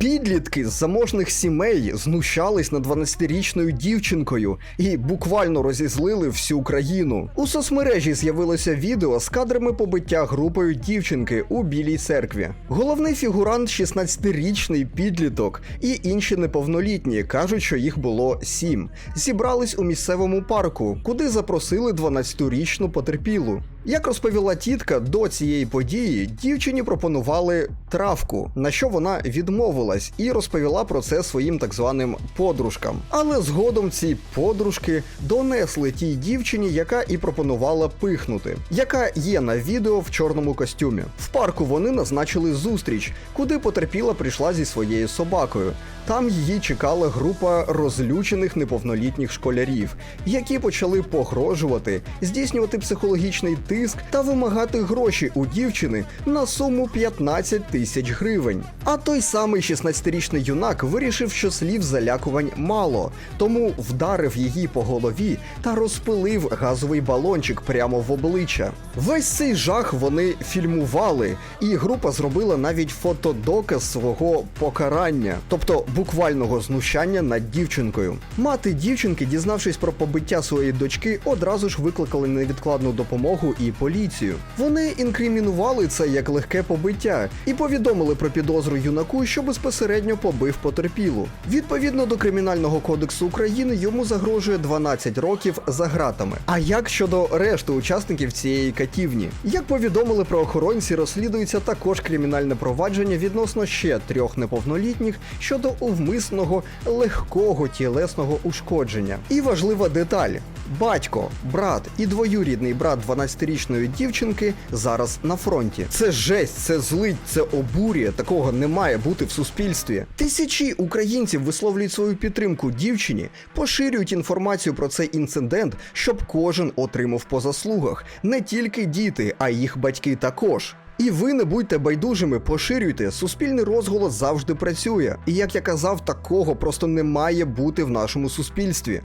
Підлітки з заможних сімей знущались над 12-річною дівчинкою і буквально розізлили всю країну. У соцмережі з'явилося відео з кадрами побиття групою дівчинки у білій церкві. Головний фігурант 16-річний підліток, і інші неповнолітні кажуть, що їх було сім. Зібрались у місцевому парку, куди запросили 12-річну потерпілу. Як розповіла тітка, до цієї події дівчині пропонували травку, на що вона відмовилась і розповіла про це своїм так званим подружкам. Але згодом ці подружки донесли тій дівчині, яка і пропонувала пихнути, яка є на відео в чорному костюмі. В парку вони назначили зустріч, куди потерпіла прийшла зі своєю собакою. Там її чекала група розлючених неповнолітніх школярів, які почали погрожувати, здійснювати психологічний тиск та вимагати гроші у дівчини на суму 15 тисяч гривень. А той самий 16-річний юнак вирішив, що слів залякувань мало, тому вдарив її по голові та розпилив газовий балончик прямо в обличчя. Весь цей жах вони фільмували, і група зробила навіть фотодоказ свого покарання, тобто буквального знущання над дівчинкою. Мати дівчинки, дізнавшись про побиття своєї дочки, одразу ж викликали невідкладну допомогу і поліцію. Вони інкримінували це як легке побиття і повідомили про підозру юнаку, що безпосередньо побив потерпілу. Відповідно до кримінального кодексу України йому загрожує 12 років за ґратами. А як щодо решти учасників цієї катівні? Як повідомили правоохоронці, розслідується також кримінальне провадження відносно ще трьох неповнолітніх щодо умисного легкого тілесного ушкодження. І важлива деталь: батько, брат і двоюрідний брат 12-річної дівчинки зараз на фронті. Це жесть, це злить, це обурює. Такого не має бути в суспільстві. Тисячі українців висловлюють свою підтримку дівчині, поширюють інформацію про цей інцидент, щоб кожен отримав по заслугах, не тільки діти, а й їх батьки також. І ви не будьте байдужими, поширюйте. Суспільний розголос завжди працює. І як я казав, такого просто не має бути в нашому суспільстві.